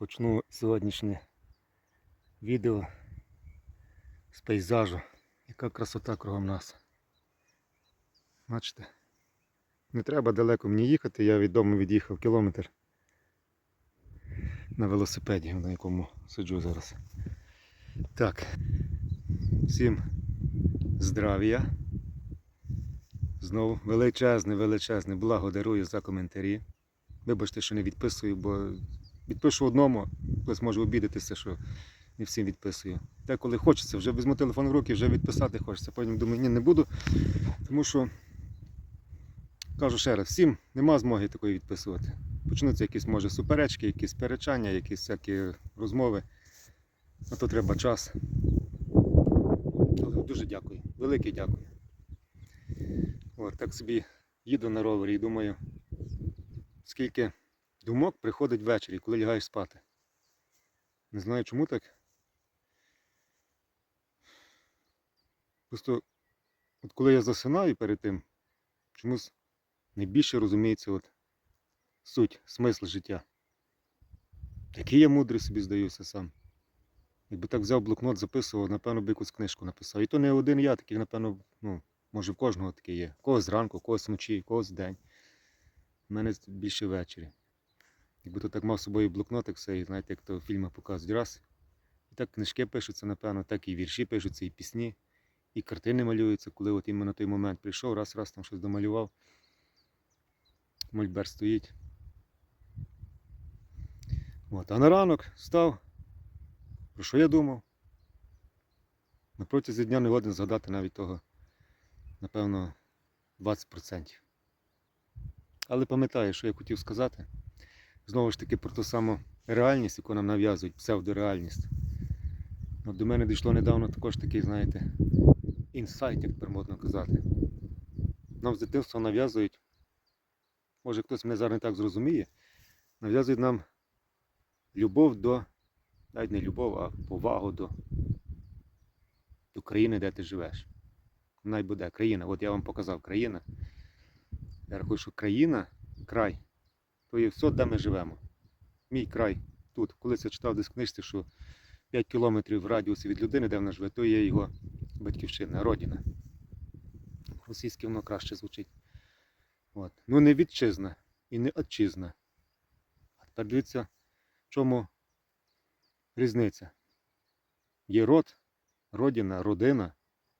Почну сьогоднішнє відео з пейзажу. Яка красота кругом нас. Бачите? Не треба далеко мені їхати, я від дому від'їхав кілометр на велосипеді, на якому сиджу зараз. Так. Всім здравія. Знову величезне, величезне благодарую за коментарі. Вибачте, що не відписую, бо відпишу одному, хтось може обідатися, що не всім відписую. Деколи хочеться, вже візьму телефон в руки, вже відписати хочеться. Потім думаю, ні, не буду. Тому що, кажу ще раз, всім нема змоги такої відписувати. Почнуться якісь, може, суперечки, якісь перечання, якісь всякі розмови. На то треба час. Але дуже дякую. Велике дякую. От, так собі їду на ровері і думаю, скільки думок приходить ввечері, коли лягаєш спати. Не знаю чому так. Просто от коли я засинаю перед тим, чомусь найбільше розуміється от суть, смисл життя. Який я мудрий собі здаюся сам. Якби так взяв блокнот, записував, напевно, би якусь книжку написав. І то не один я, таких, напевно, ну, може в кожного таке є. Когось зранку, когось вночі, когось вдень. У мене більше ввечері. Якби то так мав з собою блокнотик все, і знаєте, як то в фільмах показують раз. І так книжки пишуться, напевно, так і вірші пишуться, і пісні, і картини малюються, коли от іменно той момент прийшов, раз, раз там щось домалював. Мольбер стоїть. От, а на ранок став. Про що я думав? На протязі дня не годен згадати навіть того, напевно, 20%. Але пам'ятаю, що я хотів сказати. Знову ж таки про ту саму реальність, яку нам нав'язують, псевдореальність. От до мене дійшло недавно також такий, знаєте, інсайт, як тепер модно казати. Нам з дитинства нав'язують, може хтось мене зараз не так зрозуміє, нав'язують нам любов до, навіть не любов, а повагу до, до країни, де ти живеш. Най буде країна. От я вам показав країна. Я рахую, що країна, край, то є все, де ми живемо. Мій край тут. Колись я читав десь в книжці, що 5 кілометрів в радіусі від людини, де вона живе, то є його батьківщина, родина. Російське воно краще звучить. От. Ну не вітчизна і не отчизна. А тепер дивіться, в чому різниця. Є род, родина, родина,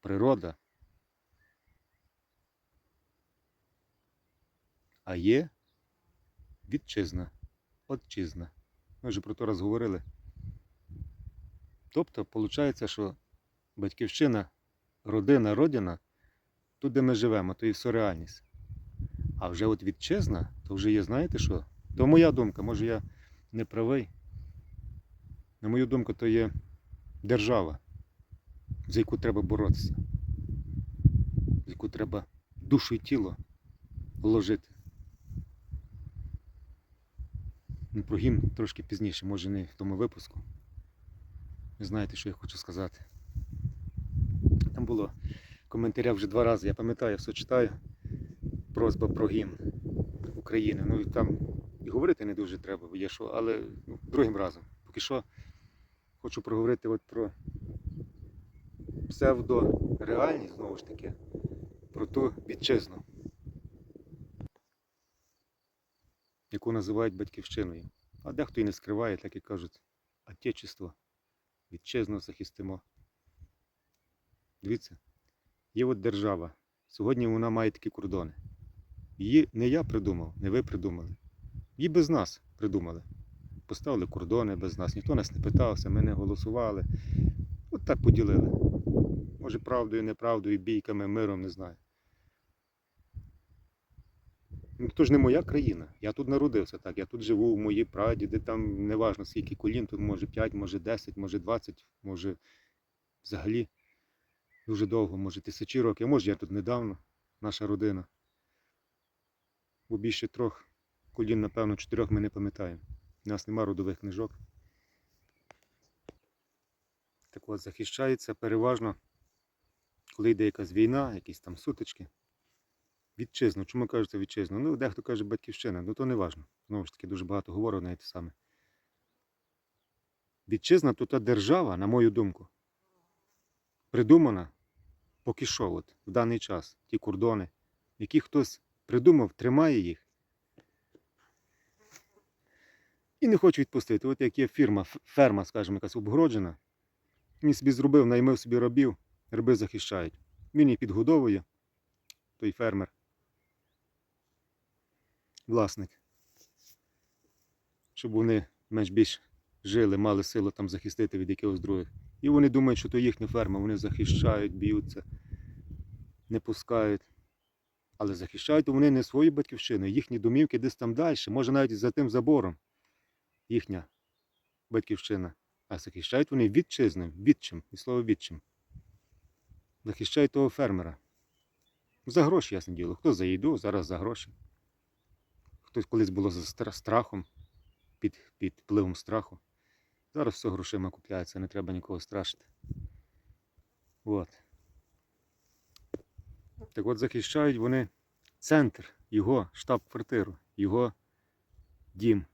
природа. А є вітчизна, отчизна. Ми вже про то раз говорили. Тобто, виходить, що батьківщина, родина, родина, тут, де ми живемо, то і все реальність. А вже от вітчизна, то вже є, знаєте що? То моя думка, може я не правий. На мою думку, то є держава, за яку треба боротися, за яку треба душу і тіло вложити. Ну, про гімн трошки пізніше, може не в тому випуску. Ви знаєте, що я хочу сказати. Там було в коментарях вже два рази, я пам'ятаю, все читаю. Просьба про гімн України. Ну і там і говорити не дуже треба, бо є що, але ну, другим разом. Поки що хочу проговорити от про псевдореальність, знову ж таки, про ту вітчизну, яку називають батьківщиною. А дехто і не скриває, так і кажуть, Отечество, вітчизну захистимо. Дивіться, є от держава. Сьогодні вона має такі кордони. Її не я придумав, не ви придумали. Її без нас придумали. Поставили кордони без нас, ніхто нас не питався, ми не голосували. От так поділили. Може, правдою, неправдою, бійками, миром, не знаю. Ну, то ж не моя країна. Я тут народився, так. Я тут живу, мої прадіди, там неважно скільки колін, тут може 5, може 10, може 20, може взагалі дуже довго, може тисячі років, може я тут недавно, наша родина. Бо більше трьох колін, напевно, чотирьох ми не пам'ятаємо. У нас нема родових книжок. Так от захищається переважно, коли йде якась війна, якісь там сутички. Вітчизну. Чому кажуть вітчизну? Ну, дехто каже батьківщина, ну то не важно. Знову ж таки, дуже багато говорю на те саме. Вітчизна то та держава, на мою думку, придумана поки що, от, в даний час, ті кордони, які хтось придумав, тримає їх. І не хоче відпустити. От як є фірма, ферма, скажімо, якась обгороджена. Він собі зробив, наймив собі робів, раби захищають. Він їх підгодовує, той фермер. Власник. Щоб вони менш-більш жили, мали силу там захистити від якихось других. І вони думають, що то їхня ферма, вони захищають, б'ються, не пускають. Але захищають вони не свою батьківщину, їхні домівки десь там далі, може навіть за тим забором їхня батьківщина. А захищають вони вітчизни, відчим, і слово відчим. Захищають того фермера. За гроші, ясне діло. Хто за їду, зараз за гроші. Хтось колись було за страхом, під, під впливом страху. Зараз все грошима купляється, не треба нікого страшити. От. Так от захищають вони центр, його штаб-квартиру, його дім,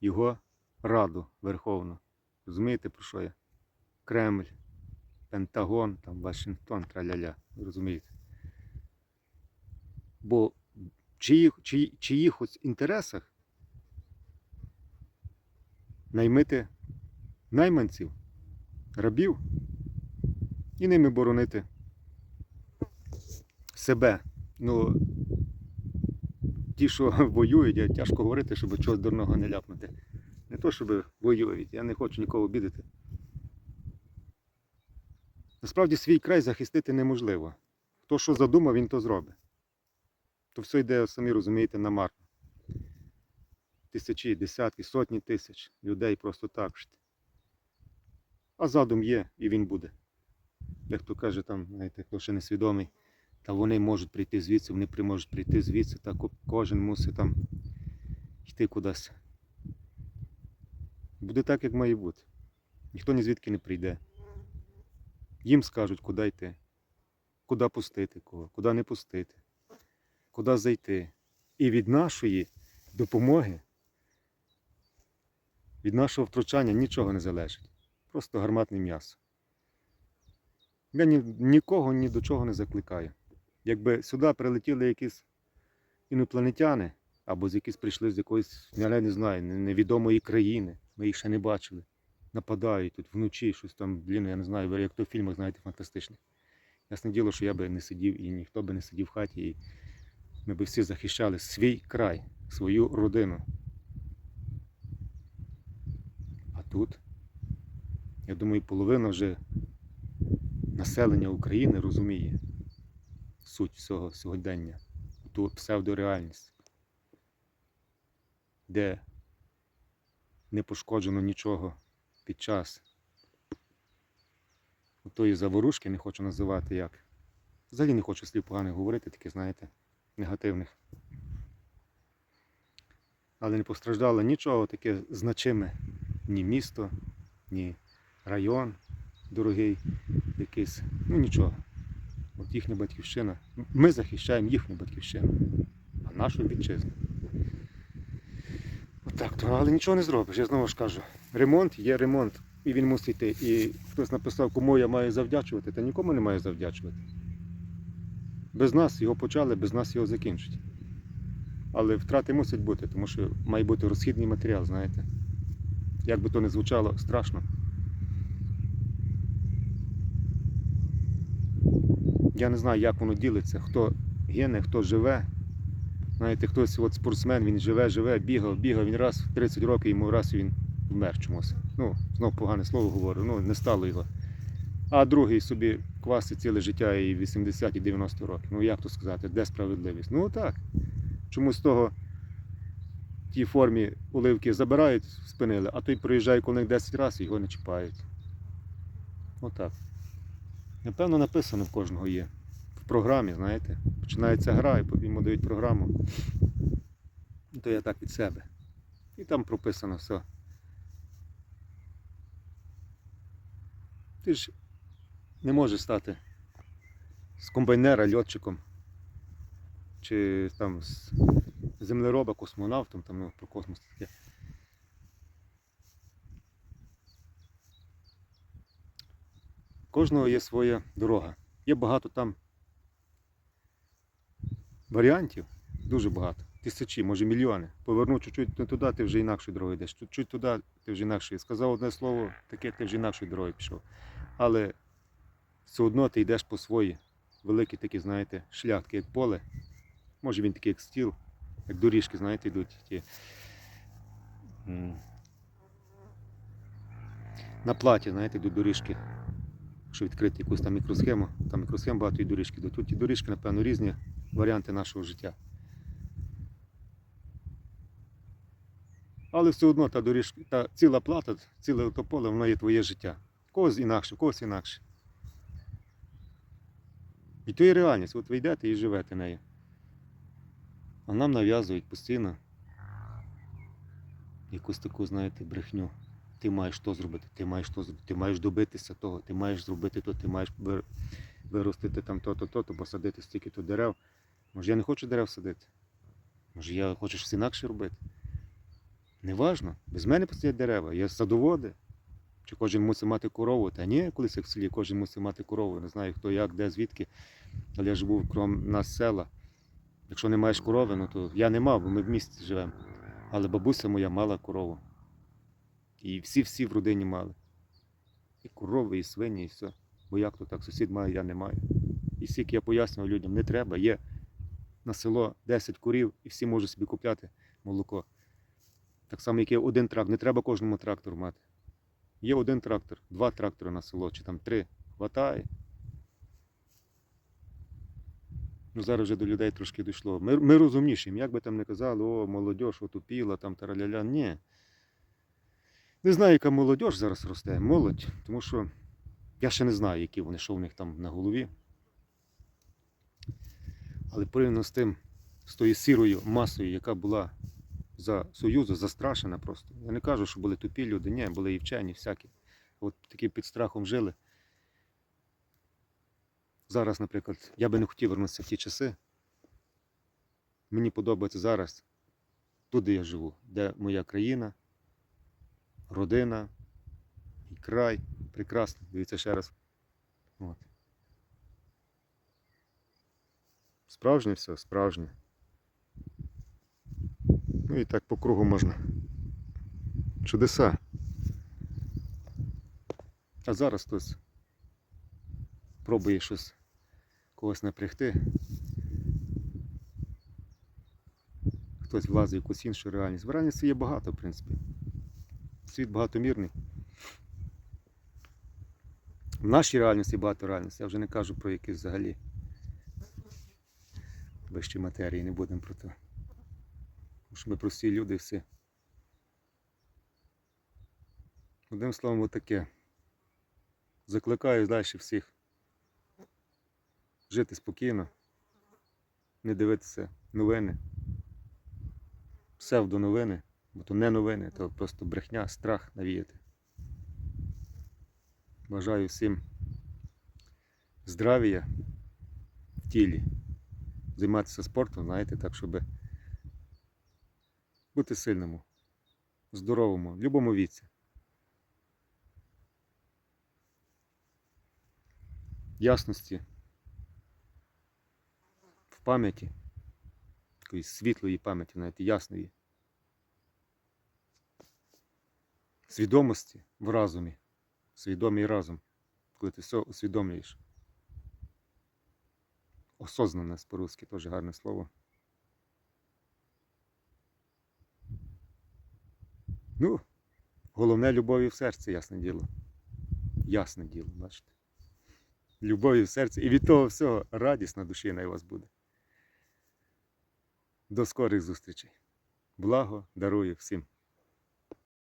його раду Верховну. Розумієте, про що я? Кремль, Пентагон, там Вашингтон, траля-ля. Розумієте? Бо чиїх, чиї, чиїх інтересах наймити найманців, рабів і ними боронити себе. Ну, ті, що воюють, я тяжко говорити, щоб чогось дурного не ляпнути. Не то, щоб воюють, я не хочу нікого обідати. Насправді свій край захистити неможливо. Хто що задумав, він то зробить. То все йде, самі розумієте, намарно. Тисячі, десятки, сотні тисяч людей просто так. А задум є і він буде. Дехто каже, там, знаєте, хто ще несвідомий, та вони можуть прийти звідси, вони при- можуть прийти звідси, ко- кожен мусить там йти кудись. Буде так, як має бути. Ніхто ні звідки не прийде. Їм скажуть, куди йти, куди пустити кого, куди не пустити, куди зайти. І від нашої допомоги, від нашого втручання нічого не залежить. Просто гарматне м'ясо. Я ні, нікого ні до чого не закликаю. Якби сюди прилетіли якісь інопланетяни, або з якісь прийшли з якоїсь, я не знаю, невідомої країни, ми їх ще не бачили. Нападають тут вночі, щось там, блін, я не знаю, як то в фільмах, знаєте, фантастичних. Ясне діло, що я би не сидів і ніхто би не сидів в хаті, і ми би всі захищали свій край, свою родину. А тут, я думаю, половина вже населення України розуміє суть всього сьогодення, ту псевдореальність, де не пошкоджено нічого під час тої заворушки, не хочу називати як. Взагалі не хочу слів поганих говорити, такі, знаєте, негативних. Але не постраждало нічого таке значиме, ні місто, ні район дорогий якийсь. Ну нічого. От їхня батьківщина. Ми захищаємо їхню батьківщину, а нашу вітчизну. Отак, то, але нічого не зробиш. Я знову ж кажу, ремонт є ремонт, і він мусить йти. І хтось написав, кому я маю завдячувати, та нікому не маю завдячувати. Без нас його почали, без нас його закінчать. Але втрати мусять бути, тому що має бути розхідний матеріал, знаєте. Як би то не звучало страшно. Я не знаю, як воно ділиться, хто гине, хто живе. Знаєте, хтось от спортсмен, він живе, живе, бігав, бігав, він раз в 30 років йому раз він вмер чомусь. Ну, знов погане слово говорю, ну не стало його. А другий собі квасить ціле життя і 80, і 90 років. Ну як то сказати, де справедливість? Ну так. Чомусь того тій формі уливки забирають, спинили, а той приїжджає коли 10 разів і його не чіпають. Отак. Напевно, написано в кожного є. В програмі, знаєте. Починається гра, і йому дають програму. То я так від себе. І там прописано все. Ти ж не може стати з комбайнера льотчиком чи там з землероба, космонавтом, там ну, про космос таке. Кожного є своя дорога. Є багато там варіантів, дуже багато. Тисячі, може мільйони. Повернув чуть-чуть не туди, ти вже інакшою дорогою йдеш. Чуть-чуть туди, ти вже інакше. Сказав одне слово, таке ти вже інакшою дорогою пішов. Але все одно ти йдеш по своїй. Великий такий, знаєте, шлях, такий як поле. Може він такий як стіл, як доріжки, знаєте, йдуть. Ті. На платі, знаєте, йдуть доріжки. Якщо відкрити якусь там мікросхему, там мікросхем багато і доріжки. Тут ті доріжки, напевно, різні варіанти нашого життя. Але все одно та доріжка, та ціла плата, ціле то поле, воно є твоє життя. Когось інакше, когось інакше. І то є реальність. От ви йдете і живете нею. А нам нав'язують постійно якусь таку, знаєте, брехню. Ти маєш то зробити, ти маєш то зробити, ти маєш добитися того, ти маєш зробити то, ти маєш виростити там то-то, то-то, посадити стільки то дерев. Може, я не хочу дерев садити. Може, я хочу щось інакше робити. Неважно. Без мене постоять дерева. Є садоводи. Чи кожен мусить мати корову? Та ні, колись в селі кожен мусить мати корову. Не знаю хто як, де, звідки. Але я живу крім нас села. Якщо не маєш корови, ну то я не мав, бо ми в місті живемо. Але бабуся моя мала корову. І всі-всі в родині мали. І корови, і свині, і все. Бо як то так, сусід має, я не маю. І скільки я пояснював людям, не треба, є на село 10 курів, і всі можуть собі купляти молоко. Так само, як є один трактор. Не треба кожному трактору мати. Є один трактор, два трактори на село, чи там три. Хватає. Ну, зараз вже до людей трошки дійшло. Ми, ми розумніші. Як би там не казали, о, молодь, отупіла, там тараляля. Ні. Не знаю, яка молодь зараз росте. Молодь, тому що я ще не знаю, які вони, що в них там на голові. Але порівняно з тим, з тою сірою масою, яка була за Союзу, застрашена просто. Я не кажу, що були тупі люди, ні, були і вчені всякі. От такі під страхом жили. Зараз, наприклад, я би не хотів вернутися в ті часи. Мені подобається зараз, тут, де я живу, де моя країна, родина і край. Прекрасно. Дивіться ще раз. От. Справжнє все, справжнє. Ну і так по кругу можна. Чудеса. А зараз хтось пробує щось когось напрягти. Хтось влазить в якусь іншу реальність. В реальності є багато, в принципі. Світ багатомірний. В нашій реальності багато реальностей. Я вже не кажу про якісь взагалі вищі матерії, не будемо про це. Що ми прості люди всі. Одним словом, отаке. Закликаю далі всіх жити спокійно, не дивитися новини, псевдоновини, бо то не новини, то просто брехня, страх навіяти. Бажаю всім здравія в тілі, займатися спортом, знаєте, так, щоб бути сильному, здоровому, в будь-якому віці. Ясності в пам'яті, такої світлої пам'яті, навіть ясної. Свідомості в разумі. Свідомий разум, коли ти все усвідомлюєш. Осознанность по-русски теж гарне слово. Ну, головне любові в серці, ясне діло. Ясне діло, бачите. Любові в серці. І від того всього радість на душі на вас буде. До скорих зустрічей. Благо дарую всім.